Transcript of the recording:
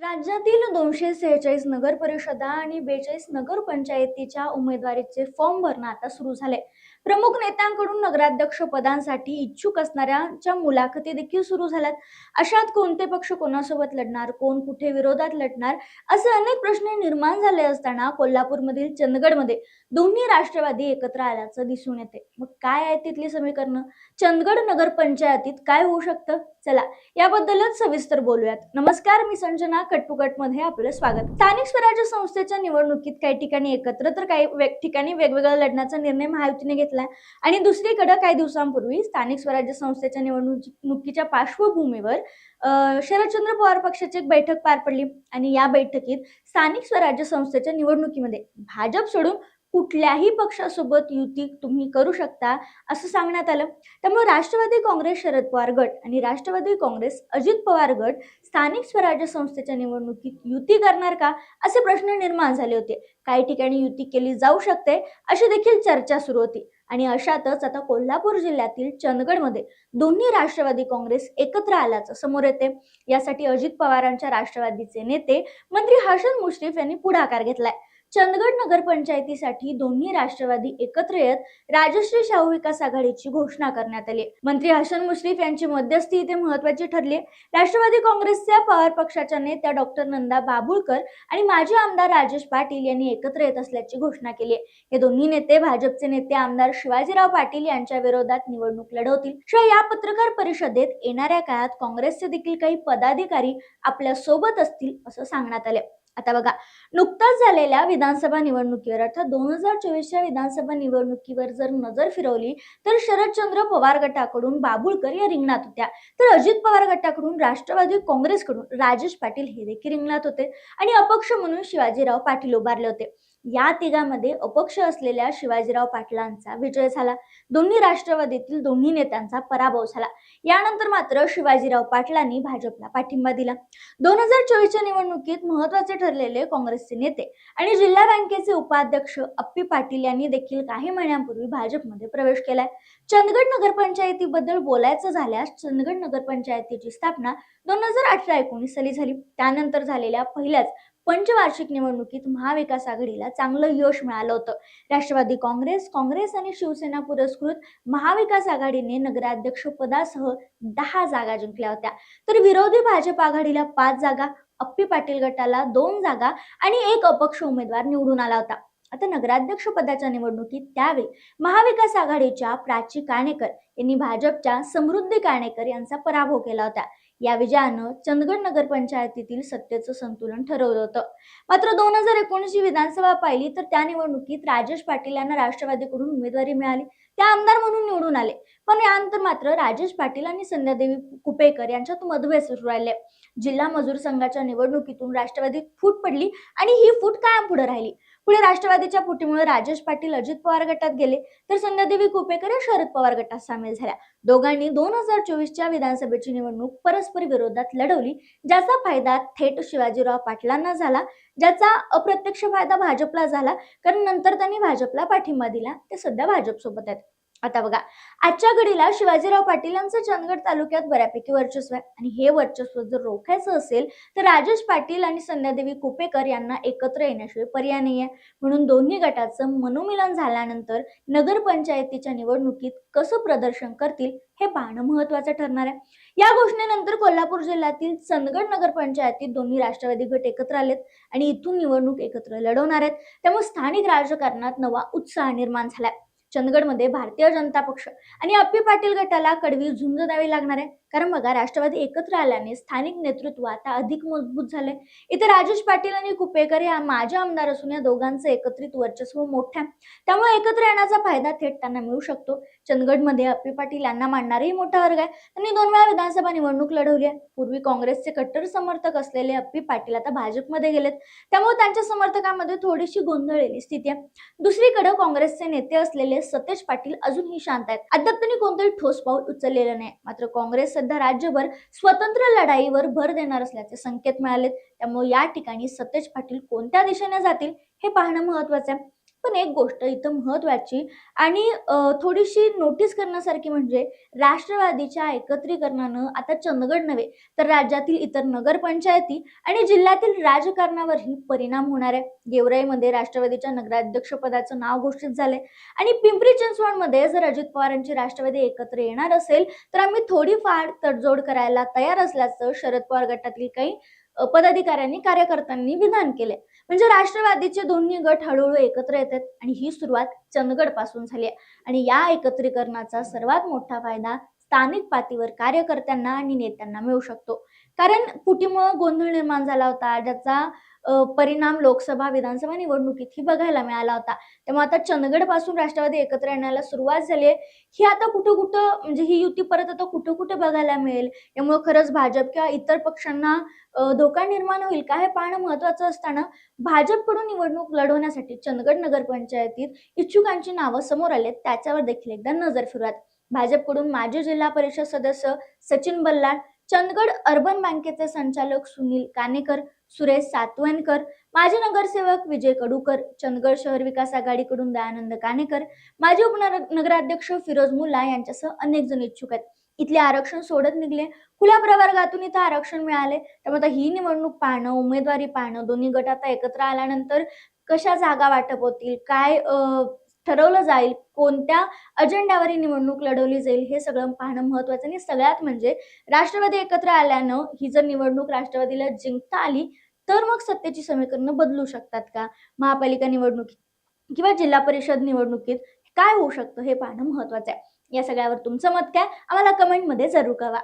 राज्यातील दोनशे सेहेचाळीस नगर परिषदा आणि बेचाळीस नगरपंचायतीच्या उमेदवारीचे फॉर्म भरणं आता सुरू झाले प्रमुख नेत्यांकडून नगराध्यक्ष पदांसाठी इच्छुक असणाऱ्यांच्या मुलाखती देखील सुरू झाल्यात. अशात कोणते पक्ष कोणासोबत लढणार? कोण कुठे विरोधात लढणार? असे अनेक प्रश्न निर्माण झाले असताना कोल्हापूरमधील चंदगडमध्ये दोन्ही राष्ट्रवादी एकत्र आल्याचं दिसून येते. मग काय आहे तिथली समीकरणं? चंदगड नगर पंचायतीत काय होऊ शकतं? चला याबद्दलच सविस्तर बोलूयात. नमस्कार मी संजना. कटपुकटमध्ये आपलं स्वागत. स्थानिक स्वराज्य संस्थेच्या निवडणुकीत काही ठिकाणी एकत्र तर काही ठिकाणी वेगवेगळा लढण्याचा निर्णय महायुतीने घेतलाय. आणि दुसरीकडे काही दिवसांपूर्वी स्थानिक स्वराज्य संस्थेच्या निवडणुकीच्या पार्श्वभूमीवर अं, शरदचंद्र पवार पक्षाची एक बैठक पार पडली. आणि या बैठकीत स्थानिक स्वराज्य संस्थेच्या निवडणुकीमध्ये भाजप सोडून कुठल्याही पक्षासोबत युती तुम्ही करू शकता असं सांगण्यात आलं. त्यामुळे राष्ट्रवादी काँग्रेस शरद पवार गट आणि राष्ट्रवादी काँग्रेस अजित पवार गट स्थानिक स्वराज्य संस्थेच्या निवडणुकीत युती करणार का असे प्रश्न निर्माण झाले होते. काही ठिकाणी युती केली जाऊ शकते अशी देखील चर्चा सुरू होती. आणि अशातच आता कोल्हापूर जिल्ह्यातील चंदगडमध्ये दोन्ही राष्ट्रवादी काँग्रेस एकत्र आल्याचं समोर येते. यासाठी अजित पवारांच्या राष्ट्रवादीचे नेते मंत्री हसन मुश्रीफ यांनी पुढाकार घेतलाय. चंदगड नगरपंचायतीसाठी दोन्ही राष्ट्रवादी एकत्र येत राजश्री शाहू विकास आघाडीची घोषणा करण्यात आली. मंत्री हसन मुश्रीफ यांची मध्यस्थी इथे महत्वाची ठरली. राष्ट्रवादी काँग्रेसच्या पवार पक्षाच्या नेत्या डॉक्टर नंदा बाबुळकर आणि माजी आमदार राजेश पाटील यांनी एकत्र येत असल्याची घोषणा केली. हे दोन्ही नेते भाजपचे नेते आमदार शिवाजीराव पाटील यांच्या विरोधात निवडणूक लढवतील. शिवाय या पत्रकार परिषदेत येणाऱ्या काळात काँग्रेसचे देखील काही पदाधिकारी आपल्यासोबत असतील असं सांगण्यात आले. आता बघा नुकताच झालेल्या विधानसभा निवडणुकीवर अर्थात दोन हजार चोवीसच्या विधानसभा निवडणुकीवर जर नजर फिरवली तर शरदचंद्र पवार गटाकडून बाबुळकर या रिंगणात होत्या. तर अजित पवार गटाकडून राष्ट्रवादी काँग्रेसकडून राजेश पाटील हे देखील रिंगणात होते. आणि अपक्ष म्हणून शिवाजीराव पाटील उभारले होते. या तिघांमध्ये अपक्ष असलेल्या शिवाजीराव पाटलांचा विजय झाला. दोन्ही राष्ट्रवादीतील दोन्ही नेत्यांचा पराभव झाला. यानंतर मात्र शिवाजीराव पाटलांनी भाजपला पाठिंबा दिला. दोन हजार चोवीसच्या निवडणुकीत महत्त्वाचे ठरलेले काँग्रेसचे नेते आणि जिल्हा बँकेचे उपाध्यक्ष अप्पी पाटील यांनी देखील काही महिन्यांपूर्वी भाजपमध्ये प्रवेश केलाय. चंदगड नगरपंचायतीबद्दल बोलायचं झाल्यास चंदगड नगरपंचायतीची स्थापना दोन हजार अठरा एकोणीस साली झाली. त्यानंतर झालेल्या पहिल्याच पंचवार्षिक निवडणुकीत महाविकास आघाडीला चांगलं यश मिळालं होतं. राष्ट्रवादी काँग्रेस काँग्रेस आणि शिवसेना पुरस्कृत महाविकास आघाडीने नगराध्यक्ष पदासह दहा जागा जिंकल्या होत्या. तर विरोधी भाजप आघाडीला पाच जागा अप्पी पाटील गटाला दोन जागा आणि एक अपक्ष उमेदवार निवडून आला होता. आता नगराध्यक्ष पदाच्या निवडणुकीत त्यावेळी महाविकास आघाडीच्या प्राची काणेकर यांनी भाजपच्या समृद्धी काणेकर यांचा पराभव केला होता. या विजयानं चंदगड नगरपंचायतीतील सत्तेचं संतुलन ठरवलं होतं. मात्र दोन हजार एकोणीसची विधानसभा पाहिली तर त्या निवडणुकीत राजेश पाटील यांना राष्ट्रवादीकडून उमेदवारी मिळाली. त्या आमदार म्हणून निवडून आले. पण यानंतर मात्र राजेश पाटील आणि संध्यादेवी कुपेकर यांच्यात मतभेद सुरू राहिले. जिल्हा मजूर संघाच्या निवडणुकीतून राष्ट्रवादीत फूट पडली आणि ही फूट कायम पुढे राहिली. पुढे राष्ट्रवादीच्या फुटीमुळे राजेश पाटील अजित पवार गटात गेले तर संध्यादेवी कुपेकर या शरद पवार गटात सामील झाल्या. दोघांनी दोन हजार चोवीसच्या विधानसभेची निवडणूक परस्पर विरोधात लढवली ज्याचा फायदा थेट शिवाजीराव पाटलांना झाला ज्याचा अप्रत्यक्ष फायदा भाजपला झाला कारण नंतर त्यांनी भाजपला पाठिंबा दिला ते सध्या भाजप सोबत आहेत. आता बघा आजच्या घडीला शिवाजीराव पाटील यांचं चंदगड तालुक्यात बऱ्यापैकी वर्चस्व आहे. आणि हे वर्चस्व जर रोखायचं असेल तर राजेश पाटील आणि संध्यादेवी कुपेकर यांना एकत्र येण्याशिवाय पर्याय नाही आहे म्हणून दोन्ही गटाचं मनोमिलन झाल्यानंतर नगरपंचायतीच्या निवडणुकीत कसं प्रदर्शन करतील हे पाहणं महत्वाचं ठरणार आहे. या घोषणेनंतर कोल्हापूर जिल्ह्यातील चंदगड नगरपंचायतीत दोन्ही राष्ट्रवादी गट एकत्र आलेत आणि इथून निवडणूक एकत्र लढवणार आहेत. त्यामुळे स्थानिक राजकारणात नवा उत्साह निर्माण झालाय. चंदगडमध्ये भारतीय जनता पक्ष आणि अप्पी पाटील गटाला कडवी झुंज द्यावी लागणार आहे. कारण बघा राष्ट्रवादी एकत्र आल्याने स्थानिक नेतृत्व आता अधिक मजबूत झाले इथे राजेश पाटील आणि कुपेकर या माझे आमदार असून या दोघांचं एकत्रित वर्चस्व मोठ्या त्यामुळे एकत्र येण्याचा फायदा थेट त्यांना मिळू शकतो. चंदगडमध्ये अप्पी पाटील यांना मांडणारही मोठा वर्ग आहे. त्यांनी दोन वेळा विधानसभा निवडणूक लढवली आहे. पूर्वी काँग्रेसचे कट्टर समर्थक असलेले अप्पी पाटील आता भाजपमध्ये गेलेत. त्यामुळे त्यांच्या समर्थकांमध्ये थोडीशी गोंधळलेली स्थिती आहे. दुसरीकडे काँग्रेसचे नेते असलेले सतेज पाटील अजूनही शांत आहेत. अद्याप त्यांनी कोणतंही ठोस पाऊल उचललेलं नाही. मात्र काँग्रेस सध्या राज्यभर स्वतंत्र लढाईवर भर देणार असल्याचे संकेत मिळालेत. त्यामुळे या ठिकाणी सतेज पाटील कोणत्या दिशेने जातील हे पाहणं महत्वाचं आहे. पण एक गोष्ट इथं महत्त्वाची आणि थोडीशी नोटीस करण्यासारखी म्हणजे राष्ट्रवादीच्या एकत्रीकरणानं आता चंदगड नव्हे तर राज्यातील इतर नगरपंचायती आणि जिल्ह्यातील राजकारणावरही परिणाम होणार आहे. गेवराईमध्ये राष्ट्रवादीच्या नगराध्यक्षपदाचं नाव घोषित झालंय आणि पिंपरी चिंचवडमध्ये जर अजित पवारांची राष्ट्रवादी एकत्र येणार असेल तर आम्ही थोडीफार तडजोड करायला तयार असल्याचं शरद पवार गटातील काही पदाधिकाऱ्यांनी कार्यकर्त्यांनी विधान केले म्हणजे राष्ट्रवादीचे दोन्ही गट हळूहळू एकत्र येतात आणि ही सुरुवात चंदगडपासून झाली आहे. आणि या एकत्रीकरणाचा सर्वात मोठा फायदा स्थानिक पातळीवर कार्यकर्त्यांना आणि नेत्यांना मिळू शकतो. कारण फुटीमुळे गोंधळ निर्माण झाला होता. ज्याचा परिणाम लोकसभा विधानसभा निवडणुकीतही बघायला मिळाला होता. त्यामुळे आता चंदगडपासून राष्ट्रवादी एकत्र येण्याला सुरुवात झाली आहे. ही आता कुठं कुठं म्हणजे ही युती परत आता कुठं कुठं बघायला मिळेल? यामुळे खरंच भाजप किंवा इतर पक्षांना धोका निर्माण होईल का हे पाहणं महत्वाचं असताना भाजपकडून निवडणूक लढवण्यासाठी चंदगड नगरपंचायतीत इच्छुकांची नावं समोर आलेत त्याच्यावर देखील एकदा नजर फिरूयात भाजपकडून माजी जिल्हा परिषद सदस्य सचिन बल्लाळ चंदगड अर्बन बँकेचे संचालक सुनील कानेकर सुरेश सातवणकर माजी नगरसेवक विजय कडूकर चंदगड शहर विकास आघाडीकडून दयानंद कानेकर माजी उपनगराध्यक्ष फिरोज मुल्ला यांच्यासह अनेक जण इच्छुक आहेत. इथले आरक्षण सोडत निघले खुल्या प्रवर्गातून इथं आरक्षण मिळाले. त्यामुळे आता ही निवडणूक पाहणं उमेदवारी पाहणं दोन्ही गट आता एकत्र आल्यानंतर कशा जागा वाटप होतील काय ठरवलं जाईल कोणत्या अजेंड्यावर ही निवडणूक लढवली जाईल हे सगळं पाहणं महत्वाचं आणि सगळ्यात म्हणजे राष्ट्रवादी एकत्र आल्यानं ही जर निवडणूक राष्ट्रवादीला जिंकता आली तर मग सत्तेची समीकरणं बदलू शकतात का? महापालिका निवडणुकीत किंवा जिल्हा परिषद निवडणुकीत काय होऊ शकतं हे पाहणं महत्वाचं आहे. या सगळ्यावर तुमचं मत काय? आम्हाला कमेंटमध्ये जरूर कळवा.